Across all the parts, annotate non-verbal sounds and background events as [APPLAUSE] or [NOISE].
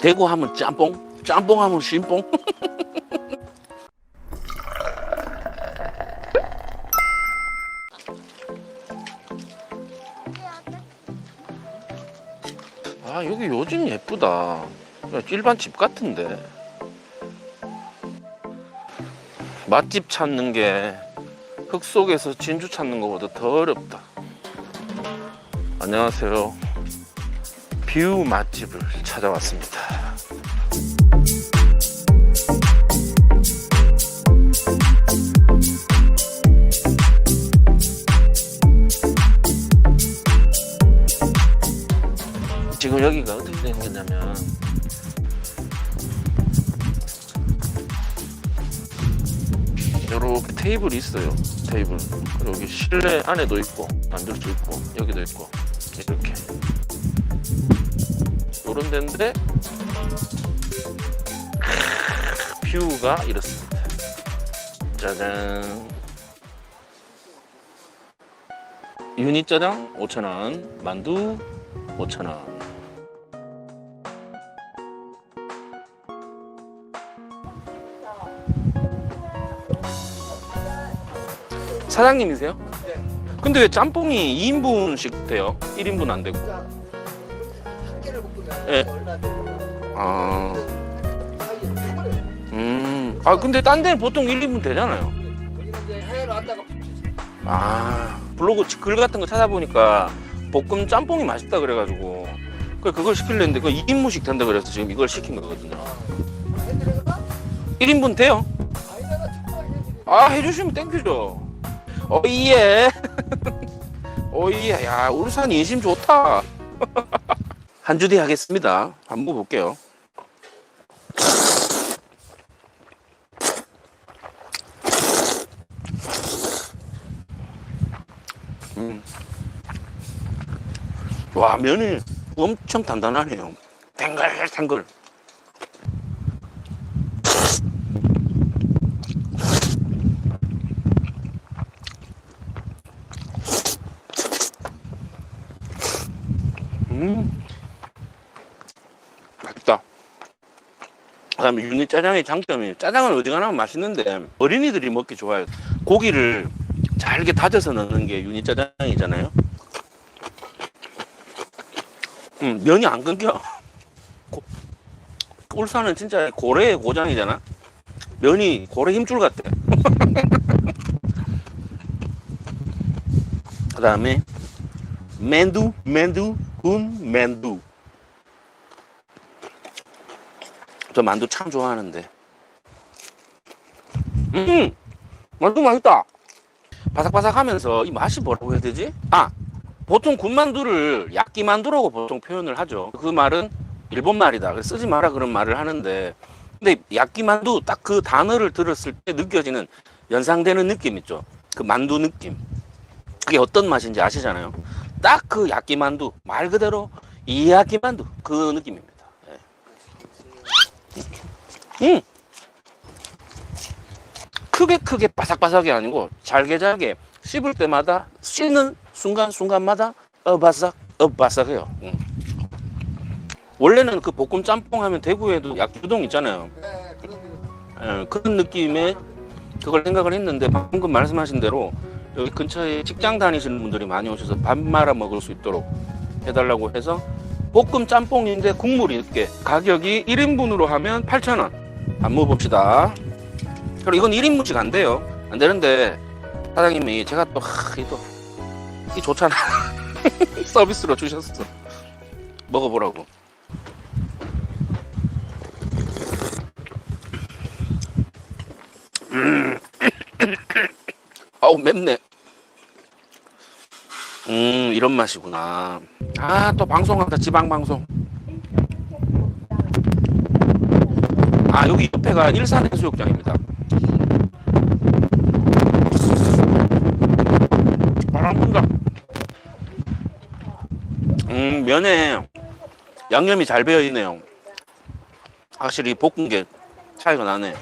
대구 하면 짬뽕, 짬뽕 하면 신뽕. [LAUGHS] 아 여기 요즘 예쁘다. 일반 집 같은데. 맛집 찾는 게 흙 속에서 진주 찾는 것보다 더 어렵다. 안녕하세요. 뷰 맛집을 찾아왔습니다. 지금 여기가 어떻게 생겼냐면 요렇게 테이블이 있어요. 테이블. 그리고 여기 실내 안에도 있고 만들 수 있고 여기도 있고 이렇게 요런 데인데 크, 뷰가 이렇습니다 짜잔 유니 짜장 5,000원 만두 5,000원 사장님이세요? 네. 근데 왜 짬뽕이 2인분씩 돼요? 1인분 안 되고 한 개를 볶으면 예. 얼마 되고 아... 사이에 해버려요. 음... 아 근데 딴 데는 보통 1인분 되잖아요 거기는 이제 해외로 왔다가 붙이지. 아 블로그 글 같은 거 찾아보니까 볶음 짬뽕이 맛있다 그래가지고 그 그걸 시키려 했는데 그 2인분씩 된다 그래서 지금 이걸 시킨 거거든요 해드려가 1인분 돼요? 아이다가 특별하게 해드려. 아 해주시면 땡큐죠 어이예 [LAUGHS] 어이예 야 울산 인심 좋다 [LAUGHS] 한주 뒤에 하겠습니다. 한번 볼게요. 음. 와 면이 엄청 단단하네요. 탱글탱글 그다음에 유니 짜장의 장점이 짜장은 어디가나 맛있는데 어린이들이 먹기 좋아요. 고기를 잘게 다져서 넣는 게 유니 짜장이잖아요. 음, 면이 안 끊겨. 고- 울산은 진짜 고래의 고장이잖아. 면이 고래 힘줄 같아. [LAUGHS] 그 다음에 맨두 맨두 군 맨두 저 만두 참 좋아하는데. 음 만두 맛있다. 바삭바삭하면서 이 맛이 뭐라고 해야 되지? 아 보통 군만두를 야끼만두라고 보통 표현을 하죠. 그 말은 일본 말이다. 쓰지 마라 그런 말을 하는데. 근데 야끼만두 딱 그 단어를 들었을 때 느껴지는 연상되는 느낌 있죠? 그 만두 느낌. 그게 어떤 맛인지 아시잖아요. 딱 그 야끼만두 말 그대로 이 야끼만두 그 느낌입니다. 예. 음. 크게 크게 바삭바삭이 아니고 잘게 잘게 씹을 때마다 씹는 순간 순간마다 어바삭 어바삭해요. 음. 원래는 그 볶음 짬뽕 하면 대구에도 야끼우동 있잖아요. 네, 그런 거. 예, 그런 느낌의 그걸 생각을 했는데 방금 말씀하신 대로 여기 근처에 직장 다니시는 분들이 많이 오셔서 밥 말아 먹을 수 있도록 해달라고 해서 볶음 짬뽕인데 국물이 있게 가격이 1인분으로 하면 8,000원 한번 먹어봅시다. 그리고 이건 1인분씩 안 돼요. 안 되는데 사장님이 제가 또 하, 이또 이 좋잖아. [LAUGHS] 서비스로 주셨어. 먹어보라고. 아우 맵네. 음 이런 맛이구나. 아 또 방송한다 지방 방송. 아 여기 옆에가 일산 해수욕장입니다. 바람 분다. 음 면에 양념이 잘 배어 있네요. 확실히 볶은 게 차이가 나네.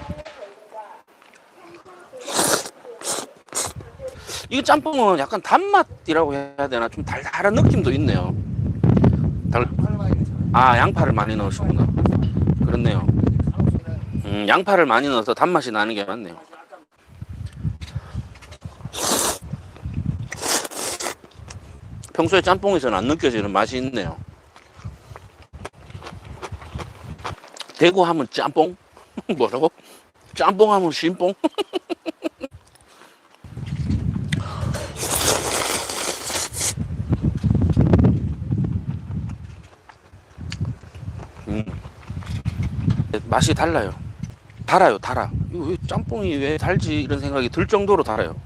이 짬뽕은 약간 단맛이라고 해야 되나 좀 달달한 느낌도 있네요. 달... 아 양파를 많이 넣으시구나. 그렇네요. 음, 양파를 많이 넣어서 단맛이 나는 게 맞네요. 평소에 짬뽕에서는 안 느껴지는 맛이 있네요. 대구 하면 짬뽕? [LAUGHS] 뭐라고? 짬뽕 하면 신뽕? [LAUGHS] 음. 맛이 달라요. 달아요, 달아. 왜 짬뽕이 왜 달지? 이런 생각이 들 정도로 달아요.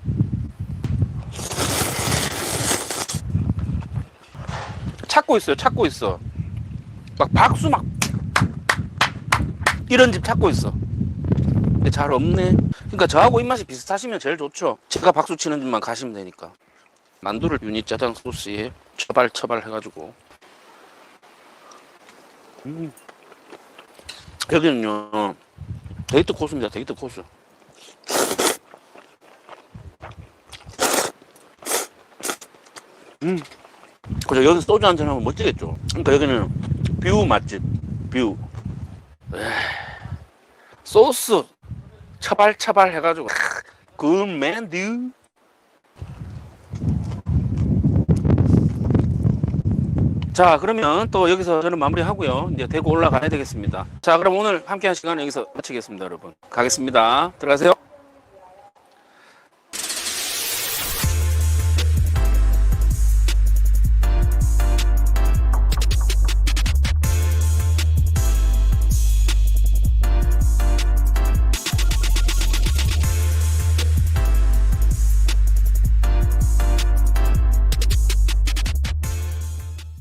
찾고 있어요, 찾고 있어. 막 박수 막 이런 집 찾고 있어. 근데 잘 없네. 그러니까 저하고 입맛이 비슷하시면 제일 좋죠. 제가 박수 치는 집만 가시면 되니까. 만두를 유니 짜장 소스에 처발처발 해가지고. 음. 여기는요 데이트 코스입니다. 데이트 코스. 음. 그죠 여기 소주 한 잔 하면 멋지겠죠. 그러니까 여기는 뷰 맛집 뷰. 에이, 소스 처발처발 해가지고 굿맨드. 자 그러면 또 여기서 저는 마무리하고요. 이제 대구 올라가야 되겠습니다. 자 그럼 오늘 함께한 시간 여기서 마치겠습니다 여러분. 가겠습니다. 들어가세요